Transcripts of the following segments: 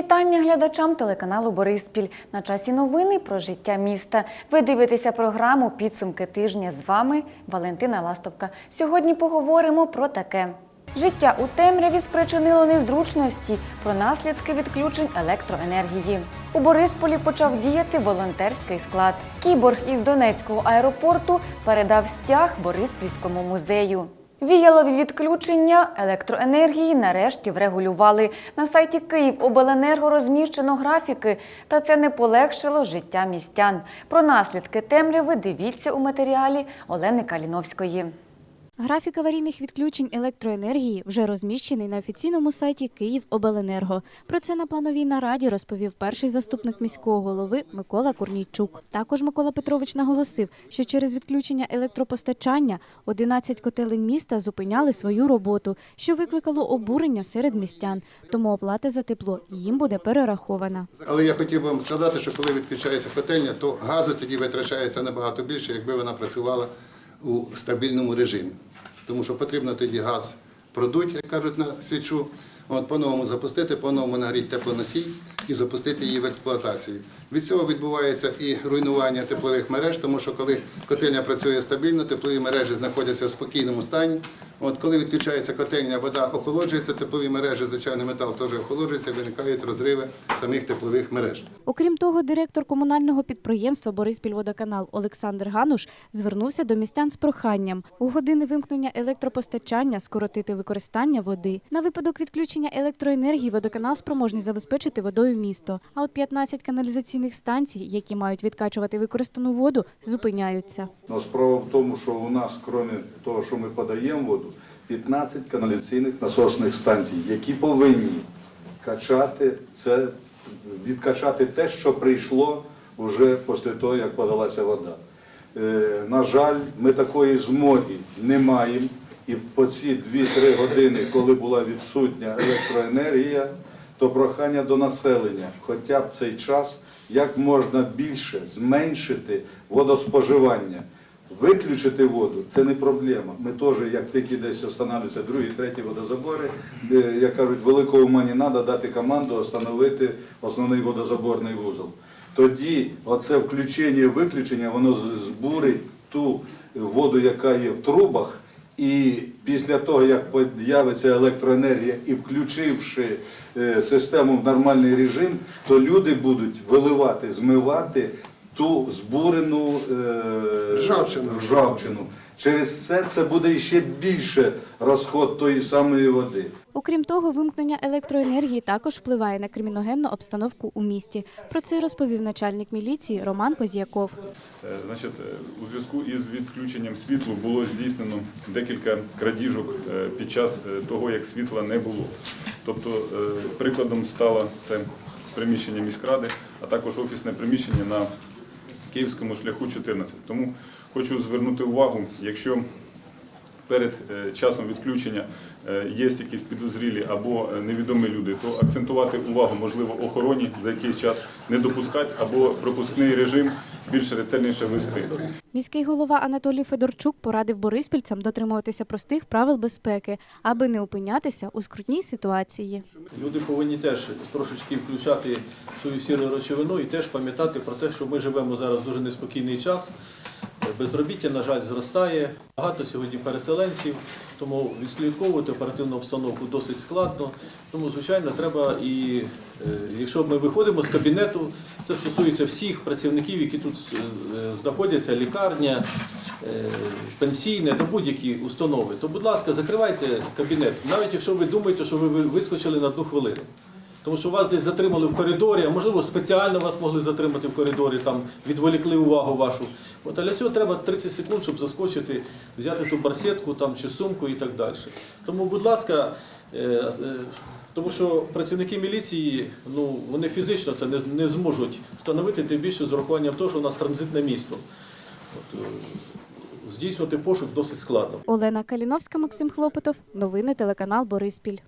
Вітання глядачам телеканалу Бориспіль. На часі новини про життя міста. Ви дивитеся програму Підсумки тижня з вами Валентина Ластовка. Сьогодні поговоримо про таке. Життя у темряві спричинило незручності про наслідки відключень електроенергії. У Борисполі почав діяти волонтерський склад. Кіборг із Донецького аеропорту передав стяг Бориспільському музею. Віялові відключення електроенергії нарешті врегулювали. На сайті Київобленерго розміщено графіки, та це не полегшило життя містян. Про наслідки темряви дивіться у матеріалі Олени Каліновської. Графік аварійних відключень електроенергії вже розміщений на офіційному сайті Київобленерго. Про це на плановій нараді розповів перший заступник міського голови Микола Корнійчук. Також Микола Петрович наголосив, що через відключення електропостачання 11 котелень міста зупиняли свою роботу, що викликало обурення серед містян. Тому оплата за тепло їм буде перерахована. Але я хотів вам сказати, що коли відключається котельня, то газу тоді витрачається набагато більше, якби вона працювала у стабільному режимі. Тому що потрібно тоді газ продуть, як кажуть на свічу, от по-новому запустити, по-новому нагріти теплоносій і запустити її в експлуатацію. Від цього відбувається і руйнування теплових мереж, тому що коли котельня працює стабільно, теплові мережі знаходяться в спокійному стані. От коли відключається котельня, вода охолоджується, теплові мережі, звичайно, метал теж охолоджується, виникають розриви самих теплових мереж. Окрім того, директор комунального підприємства Бориспільводоканал Олександр Гануш звернувся до містян з проханням у години вимкнення електропостачання скоротити використання води. На випадок відключення електроенергії водоканал спроможний забезпечити водою місто. А от 15 каналізаційних станцій, які мають відкачувати використану воду, зупиняються. Но справа в тому, що у нас, крім того, що ми подаємо воду, 15 каналізаційних насосних станцій, які повинні качати це, відкачати те, що прийшло вже після того, як подалася вода. Е, на жаль, ми такої змоги не маємо. І по ці 2-3 години, коли була відсутня електроенергія, то прохання до населення, хоча б цей час, як можна більше зменшити водоспоживання. Виключити воду це не проблема. Ми теж, як тільки десь встановлюються другі, треті водозабори, як кажуть, великого ума не треба дати команду встановити основний водозаборний вузол. Тоді оце включення і виключення, воно збурить ту воду, яка є в трубах, і після того, як з'явиться електроенергія і включивши е, систему в нормальний режим, то люди будуть виливати, змивати ту збурену е, Ржавчину. ржавчину. Через це це буде ще більше розход тої самої води. Окрім того, вимкнення електроенергії також впливає на криміногенну обстановку у місті. Про це розповів начальник міліції Роман Козяков. Е, Значить, е, у зв'язку із відключенням світла було здійснено декілька крадіжок е, під час того, як світла не було. Тобто, прикладом стало це приміщення міськради, а також офісне приміщення на Київському шляху 14. Тому хочу звернути увагу, якщо перед е, часом відключення е, є якісь підозрілі або е, невідомі люди, то акцентувати увагу, можливо, охороні за якийсь час не допускати або пропускний режим більш ретельніше вести. Міський голова Анатолій Федорчук порадив бориспільцям дотримуватися простих правил безпеки, аби не опинятися у скрутній ситуації. Люди повинні теж трошечки включати свою сіру речовину і теж пам'ятати про те, що ми живемо зараз в дуже неспокійний час. Безробіття, на жаль, зростає. Багато сьогодні переселенців, тому відслідковувати оперативну обстановку досить складно. Тому, звичайно, треба і е, якщо ми виходимо з кабінету, це стосується всіх працівників, які тут е, знаходяться, лікарня, е, пенсійне та будь-які установи, то, будь ласка, закривайте кабінет, навіть якщо ви думаєте, що ви ви вискочили на одну хвилину. Тому що вас десь затримали в коридорі, а можливо спеціально вас могли затримати в коридорі, там відволікли увагу вашу. От а для цього треба 30 секунд, щоб заскочити, взяти ту барсетку там чи сумку і так далі. Тому, будь ласка, е, е, тому що працівники міліції, ну вони фізично це не, не зможуть встановити, тим більше з урахуванням того, що у нас транзитне місто. От, е, здійснювати пошук досить складно. Олена Каліновська, Максим Хлопотов. Новини телеканал Бориспіль.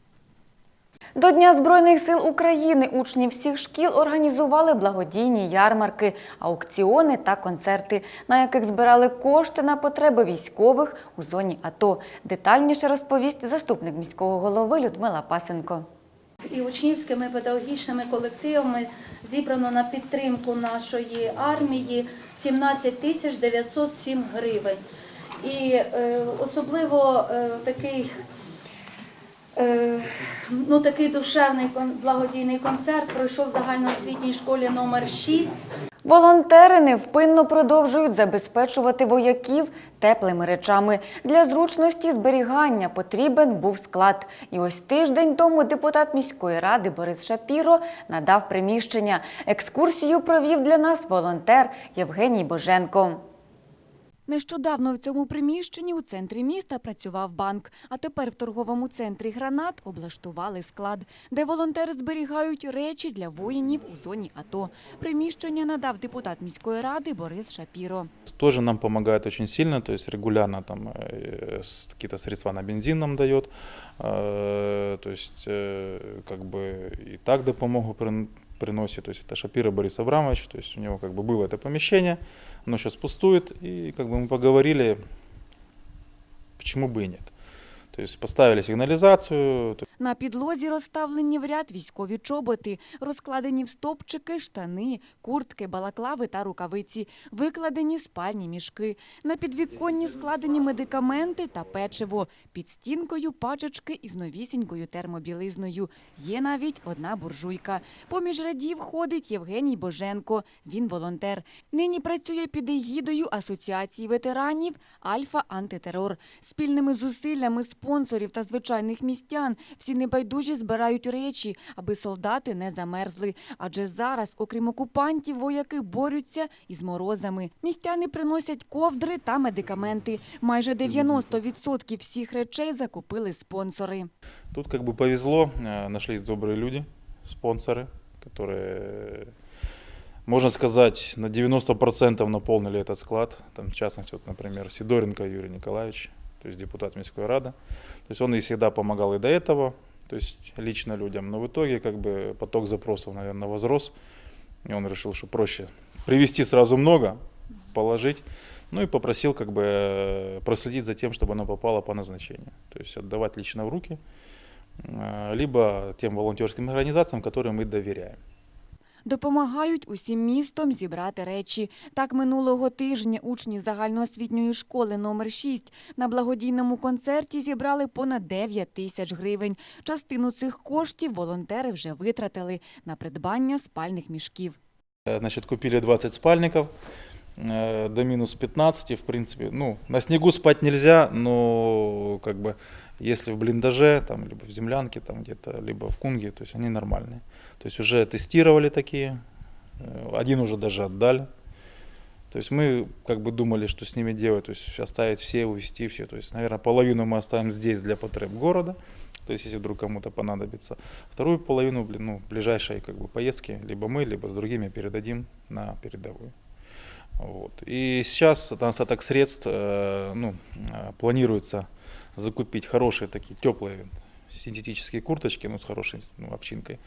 До Дня Збройних сил України учні всіх шкіл організували благодійні ярмарки, аукціони та концерти, на яких збирали кошти на потреби військових у зоні АТО. Детальніше розповість заступник міського голови Людмила Пасенко. І учнівськими педагогічними колективами зібрано на підтримку нашої армії 17 тисяч 907 гривень. І е, особливо е, такий, ну, такий душевний благодійний концерт пройшов в загальноосвітній школі номер 6 Волонтери невпинно продовжують забезпечувати вояків теплими речами. Для зручності зберігання потрібен був склад. І ось тиждень тому депутат міської ради Борис Шапіро надав приміщення. Екскурсію провів для нас волонтер Євгеній Боженко. Нещодавно в цьому приміщенні у центрі міста працював банк, а тепер в торговому центрі «Гранат» облаштували склад, де волонтери зберігають речі для воїнів у зоні АТО. Приміщення надав депутат міської ради Борис Шапіро. тоже нам помогает очень сильно, то есть регулярно там э, с- какие-то средства на бензин нам дает, э, то есть э, как бы и так допомогу прин- приносит, то есть это Шапира Борис Абрамович, то есть у него как бы было это помещение, оно сейчас пустует, и как бы мы поговорили, почему бы и нет. То поставили сигнализацию, то На підлозі розставлені в ряд військові чоботи, розкладені в стопчики, штани, куртки, балаклави та рукавиці, викладені спальні мішки. На підвіконні складені медикаменти та печиво. Під стінкою пачечки із новісінькою термобілизною. Є навіть одна буржуйка. Поміж радів ходить Євгеній Боженко. Він волонтер. Нині працює під егідою Асоціації ветеранів Альфа Антитерор. Спільними зусиллями спонсорів та звичайних містян всі небайдужі збирають речі, аби солдати не замерзли. Адже зараз, окрім окупантів, вояки борються із морозами. Містяни приносять ковдри та медикаменти. Майже 90% всіх речей закупили спонсори. Тут как бы повезло, э, нашлись добрые люди, спонсоры, которые, можно сказать, на 90% наполнили этот склад. Там, в частности, вот, например, Сидоренко Юрий Николаевич, то есть депутат Мирской Рады. То есть он и всегда помогал и до этого, то есть лично людям. Но в итоге как бы поток запросов, наверное, возрос. И он решил, что проще привезти сразу много, положить. Ну и попросил как бы проследить за тем, чтобы оно попало по назначению. То есть отдавать лично в руки, э, либо тем волонтерским организациям, которым мы доверяем. Допомагають усім містом зібрати речі. Так минулого тижня учні загальноосвітньої школи номер 6 на благодійному концерті зібрали понад 9 тисяч гривень. Частину цих коштів волонтери вже витратили на придбання спальних мішків. Значить, Значит, купили 20 спальников э, до минус 15, в принципе. Ну, на снегу спать нельзя, но как бы если в блиндаже, там, либо в землянке, там где-то, либо в кунге, то есть они нормальные. То есть уже тестировали такие, э, один уже даже отдали. То есть мы как бы думали, что с ними делать, то есть оставить все, увезти все. То есть, наверное, половину мы оставим здесь для потреб города, то есть если вдруг кому-то понадобится. Вторую половину, блин, ну, ближайшей как бы поездки либо мы, либо с другими передадим на передовую. Вот. И сейчас на остаток средств э, ну, э, планируется закупить хорошие такие теплые синтетические курточки, ну, с хорошей ну, овчинкой.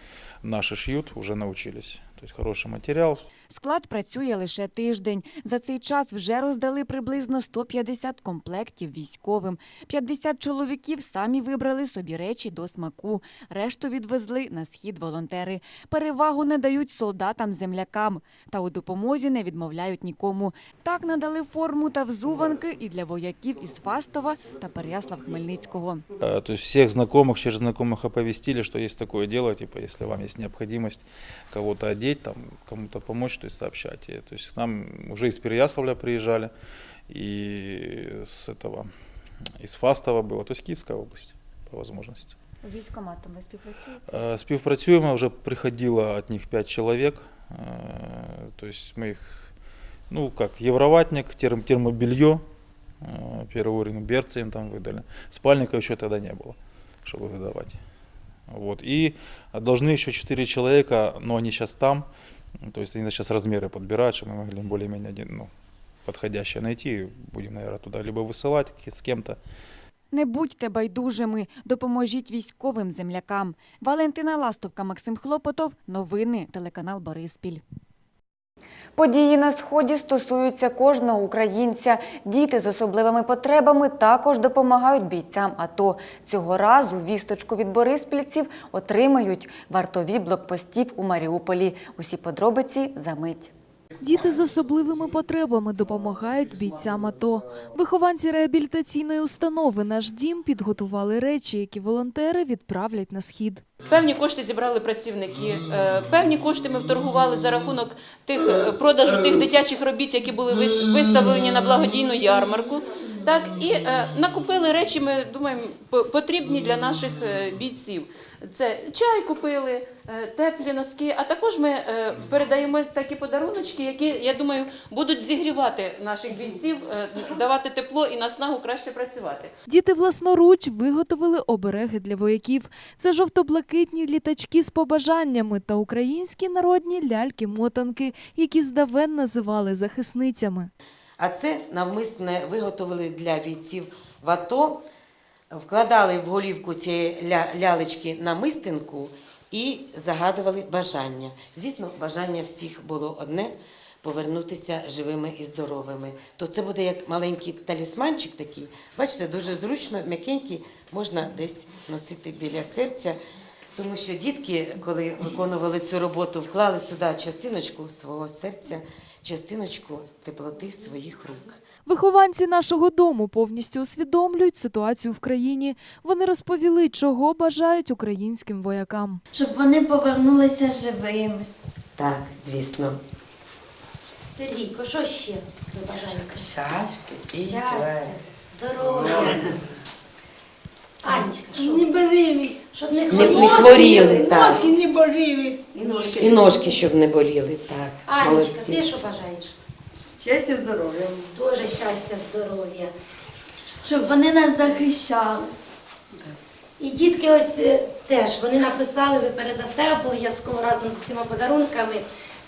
Наши шьют, уже научились. То есть хороший материал, Склад працює лише тиждень. За цей час вже роздали приблизно 150 комплектів військовим. 50 чоловіків самі вибрали собі речі до смаку. Решту відвезли на схід волонтери. Перевагу не дають солдатам-землякам. Та у допомозі не відмовляють нікому. Так надали форму та взуванки і для вояків із Фастова та Переяслав-Хмельницького. Э, То есть всех знакомых, через знакомых оповестили, что есть такое дело, типа, если вам есть необходимость кого-то одеть, там, кому-то помочь, то есть сообщайте. То есть к нам уже из Переяславля приезжали, и с этого, из Фастова было, то есть Киевская область, по возможности. З військоматом ви співпрацюєте? Э, Співпрацюємо, вже приходило от них 5 человек, Э, то есть мы их, ну как, евроватник, терм, термобелье, э, первый уровень, берцы им там выдали. Спальника еще тогда не было, чтобы выдавать. Вот. И должны еще 4 человека, но они сейчас там, то есть они сейчас размеры подбирают, чтобы мы могли более-менее один, ну, подходящее найти. Будем, наверное, туда либо высылать ки- с кем-то, Не будьте байдужими, допоможіть військовим землякам. Валентина Ластовка, Максим Хлопотов. Новини, телеканал Бориспіль. Події на сході стосуються кожного українця. Діти з особливими потребами також допомагають бійцям. АТО. цього разу вісточку від бориспільців отримають вартові блокпостів у Маріуполі. Усі подробиці за мить. Діти з особливими потребами допомагають бійцям АТО. Вихованці реабілітаційної установи «Наш дім» підготували речі, які волонтери відправлять на схід. Певні кошти зібрали працівники, е, певні кошти ми вторгували за рахунок тих е, продажу тих дитячих робіт, які були вис- виставлені на благодійну ярмарку. Так і е, накупили речі. Ми думаємо, по- потрібні для наших бійців. Це чай купили, е, теплі носки. А також ми е, передаємо такі подаруночки, які я думаю будуть зігрівати наших бійців, е, давати тепло і наснагу краще працювати. Діти власноруч виготовили обереги для вояків. Це жовто-блакитні літачки з побажаннями та українські народні ляльки-мотанки, які здавен називали захисницями. А це навмисне виготовили для бійців в АТО, вкладали в голівку цієї ля- лялечки намистинку і загадували бажання. Звісно, бажання всіх було одне повернутися живими і здоровими. То це буде як маленький талісманчик такий. Бачите, дуже зручно, м'якенький, можна десь носити біля серця. Тому що дітки, коли виконували цю роботу, вклали сюди частиночку свого серця, частиночку теплоти своїх рук. Вихованці нашого дому повністю усвідомлюють ситуацію в країні. Вони розповіли, чого бажають українським воякам. щоб вони повернулися живими. Так, звісно. Сергійко, що ще ви бажаєте? Щастя, Щастя, здоров'я. Анечка, що? Не боліли. Щоб не хворіли. не хворіли, так. Носки не боліли. І ножки. І ножки, щоб не боліли, так. Анечка, ти що бажаєш? Щастя, здоров'я. Дуже щастя, здоров'я. Щоб вони нас захищали. І дітки ось е, теж вони написали, ви передасте обов'язково разом з цими подарунками.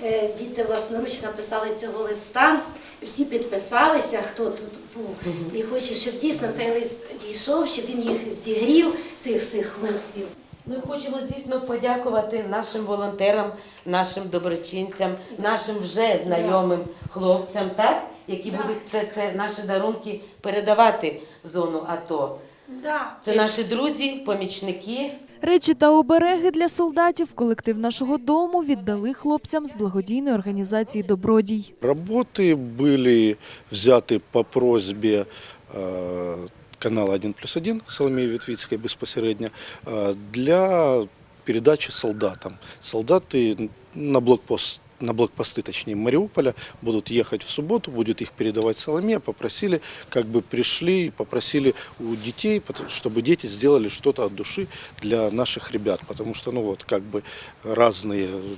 Е, Діти власноруч написали цього листа, всі підписалися, хто тут був. І хоче, щоб дійсно цей лист дійшов, щоб він їх зігрів, цих всіх хлопців. Ну і хочемо, звісно, подякувати нашим волонтерам, нашим доброчинцям, нашим вже знайомим хлопцям, так? які будуть все це наші дарунки передавати в зону АТО. Да. Це наші друзі, помічники. Речі та обереги для солдатів колектив нашого дому віддали хлопцям з благодійної організації Добродій. Работы были взяты по просьбе э, канала 1 плюс 1 Соломеї Вітвіцької безпосередньо э, для передачи солдатам. Солдаты на блокпост на блокпосты, точнее, Мариуполя, будут ехать в субботу, будет их передавать Соломе, попросили, как бы пришли, попросили у детей, пот- чтобы дети сделали что-то от души для наших ребят, потому что, ну вот, как бы разные э,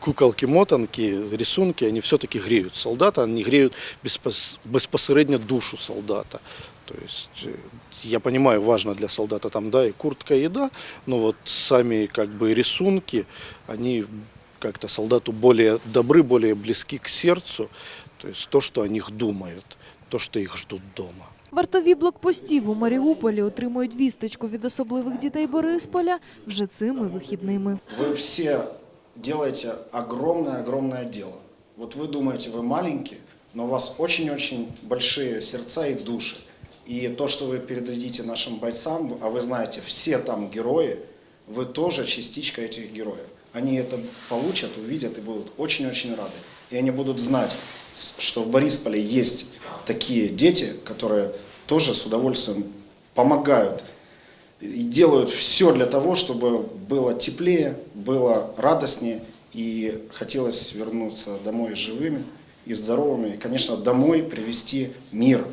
куколки-мотанки, рисунки, они все-таки греют солдата, они греют беспос- душу солдата. То есть э, я понимаю, важно для солдата там, да, и куртка, и еда, но вот сами как бы рисунки, они как-то солдату более добры, более близки к сердцу, то есть то, что о них думают, то, что их ждут дома. Вартові блокпостів у Маріуполі отримують вісточку від особливих дітей Борисполя вже цими вихідними. Вы все делаете огромное-огромное дело. Вот вы думаете, вы маленькие, но у вас очень-очень большие сердца и души. И то, что вы передадите нашим бойцам, а вы знаете, все там герои, вы тоже частичка этих героев. Они это получат, увидят и будут очень-очень рады. И они будут знать, с- что в Борисполе есть такие дети, которые тоже с удовольствием помогают и делают все для того, чтобы было теплее, было радостнее и хотелось вернуться домой живыми и здоровыми. И, конечно, домой привести мир.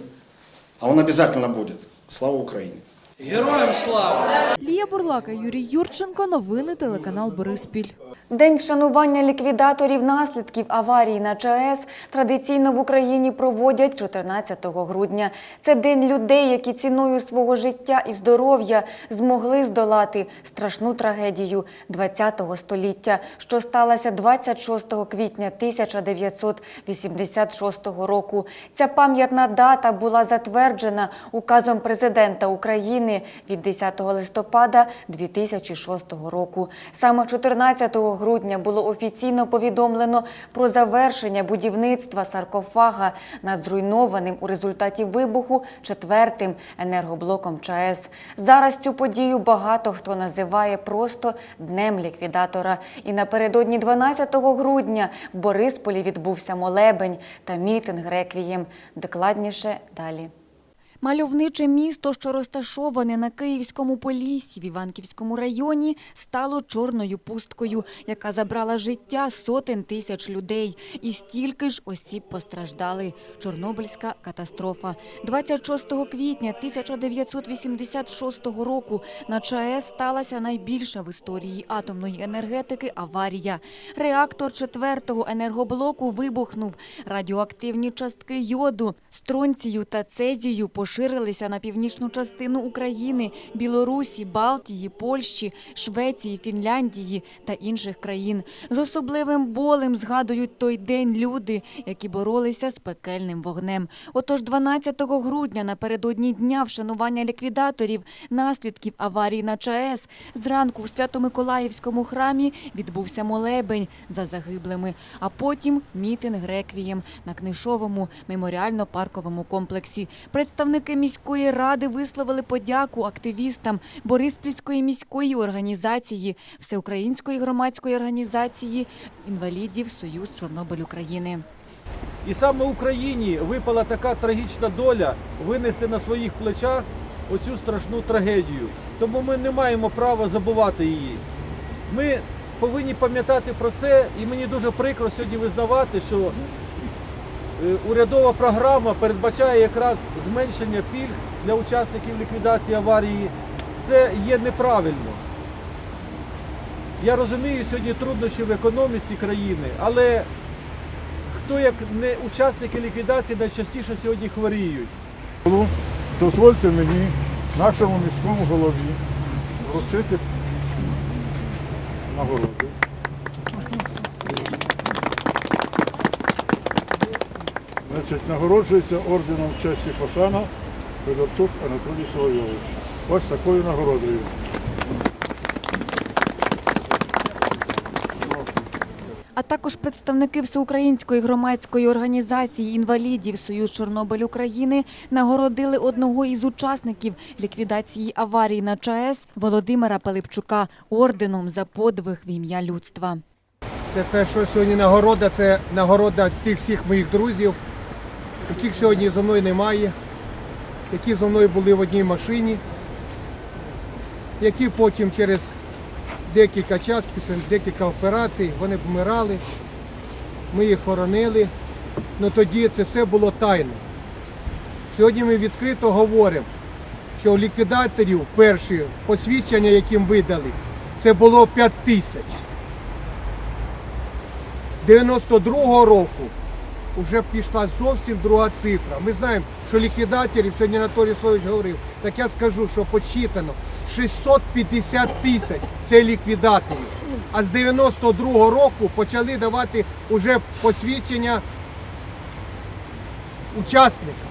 А он обязательно будет. Слава Украине! Героям слава! Лія Бурлака, Юрій Юрченко, новини телеканал Бориспіль. День вшанування ліквідаторів наслідків аварії на ЧАЕС традиційно в Україні проводять 14 грудня. Це день людей, які ціною свого життя і здоров'я змогли здолати страшну трагедію ХХ століття, що сталася 26 квітня 1986 року. Ця пам'ятна дата була затверджена указом президента України від 10 листопада 2006 року. Саме 14 грудня було офіційно повідомлено про завершення будівництва саркофага над зруйнованим у результаті вибуху четвертим енергоблоком ЧАЕС. Зараз цю подію багато хто називає просто днем ліквідатора. І напередодні 12 грудня в Борисполі відбувся молебень та мітинг реквієм. Докладніше далі. Мальовниче місто, що розташоване на Київському Поліссі в Іванківському районі, стало чорною пусткою, яка забрала життя сотень тисяч людей. І стільки ж осіб постраждали. Чорнобильська катастрофа. 26 квітня 1986 року на ЧАЕС сталася найбільша в історії атомної енергетики аварія. Реактор четвертого енергоблоку вибухнув. Радіоактивні частки йоду, стронцію та цезію поширилися на північну частину України, Білорусі, Балтії, Польщі, Швеції, Фінляндії та інших країн. З особливим болем згадують той день люди, які боролися з пекельним вогнем. Отож, 12 грудня напередодні дня вшанування ліквідаторів наслідків аварії на ЧАЕС зранку в Свято-Миколаївському храмі відбувся молебень за загиблими, а потім мітинг реквієм на Книшовому меморіально-парковому комплексі. Представники міської ради висловили подяку активістам Бориспільської міської організації, Всеукраїнської громадської організації інвалідів Союз Чорнобиль України. І саме Україні випала така трагічна доля винести на своїх плечах оцю страшну трагедію. Тому ми не маємо права забувати її. Ми повинні пам'ятати про це, і мені дуже прикро сьогодні визнавати, що урядова програма передбачає якраз зменшення пільг для учасників ліквідації аварії. Це є неправильно. Я розумію сьогодні труднощі в економіці країни, але хто як не учасники ліквідації найчастіше сьогодні хворіють. Дозвольте мені, нашому міському голові, вручити нагороду. Значить, нагороджується орденом честі Пошана Федорчук Анатолій Соловйович. Ось такою нагородою. А також представники Всеукраїнської громадської організації інвалідів Союз Чорнобиль України нагородили одного із учасників ліквідації аварії на ЧАЕС Володимира Пилипчука орденом за подвиг в ім'я людства. Це те, що сьогодні нагорода, це нагорода тих всіх моїх друзів, яких сьогодні зо мною немає, які зо мною були в одній машині, які потім через декілька часів, після декілька операцій, вони вмирали, ми їх хоронили. але тоді це все було тайно. Сьогодні ми відкрито говоримо, що у ліквідаторів перші посвідчення, яким видали, це було 5 тисяч. 92-го року вже пішла зовсім друга цифра. Ми знаємо, що ліквідаторів, сьогодні Анатолій Слович говорив, так я скажу, що почитано 650 тисяч це ліквідаторів. А з 92-го року почали давати вже посвідчення учасника.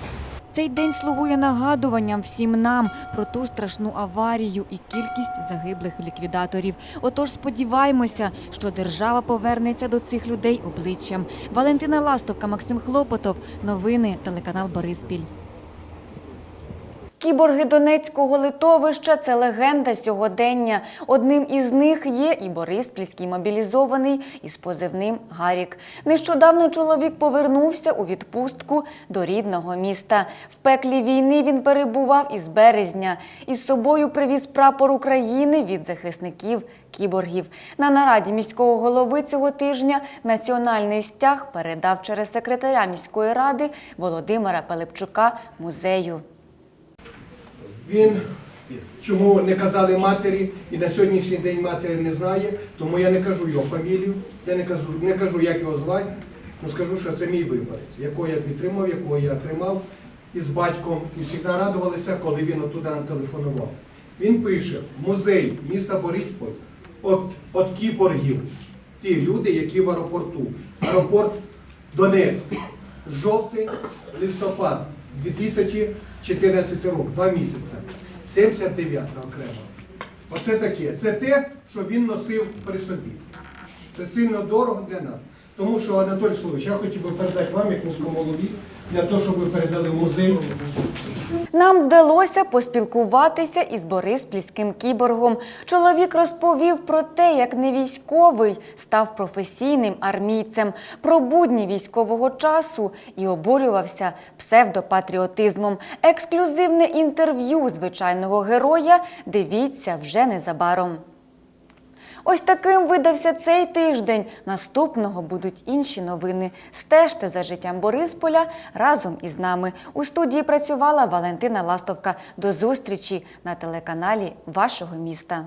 Цей день слугує нагадуванням всім нам про ту страшну аварію і кількість загиблих ліквідаторів. Отож сподіваємося, що держава повернеться до цих людей обличчям. Валентина Ластовка, Максим Хлопотов. Новини телеканал Бориспіль. Кіборги Донецького литовища це легенда сьогодення. Одним із них є і Бориспільський мобілізований із позивним Гарік. Нещодавно чоловік повернувся у відпустку до рідного міста. В пеклі війни він перебував із березня. Із собою привіз прапор України від захисників кіборгів. На нараді міського голови цього тижня національний стяг передав через секретаря міської ради Володимира Пилипчука музею. Він чому не казали матері, і на сьогоднішній день матері не знає, тому я не кажу його фамілію, я не кажу, не кажу, як його звати, але скажу, що це мій виборець, якого я підтримав, якого я тримав із батьком, і завжди радувалися, коли він оттуда нам телефонував. Він пише: музей міста Бориспіль от, от кіборгів, ті люди, які в аеропорту. Аеропорт Донецьк. Жовтий листопад 2014 рік, два місяці. 79 окремо. Оце таке. Це те, що він носив при собі. Це сильно дорого для нас. Тому що, Анатолій Солович, я хотів би передати вам, як міському для того, щоб ви передали музей. Нам вдалося поспілкуватися із Бориспільським кіборгом. Чоловік розповів про те, як не військовий став професійним армійцем, про будні військового часу і обурювався псевдопатріотизмом. Ексклюзивне інтерв'ю звичайного героя дивіться вже незабаром. Ось таким видався цей тиждень. Наступного будуть інші новини. Стежте за життям Борисполя разом із нами. У студії працювала Валентина Ластовка. До зустрічі на телеканалі вашого міста.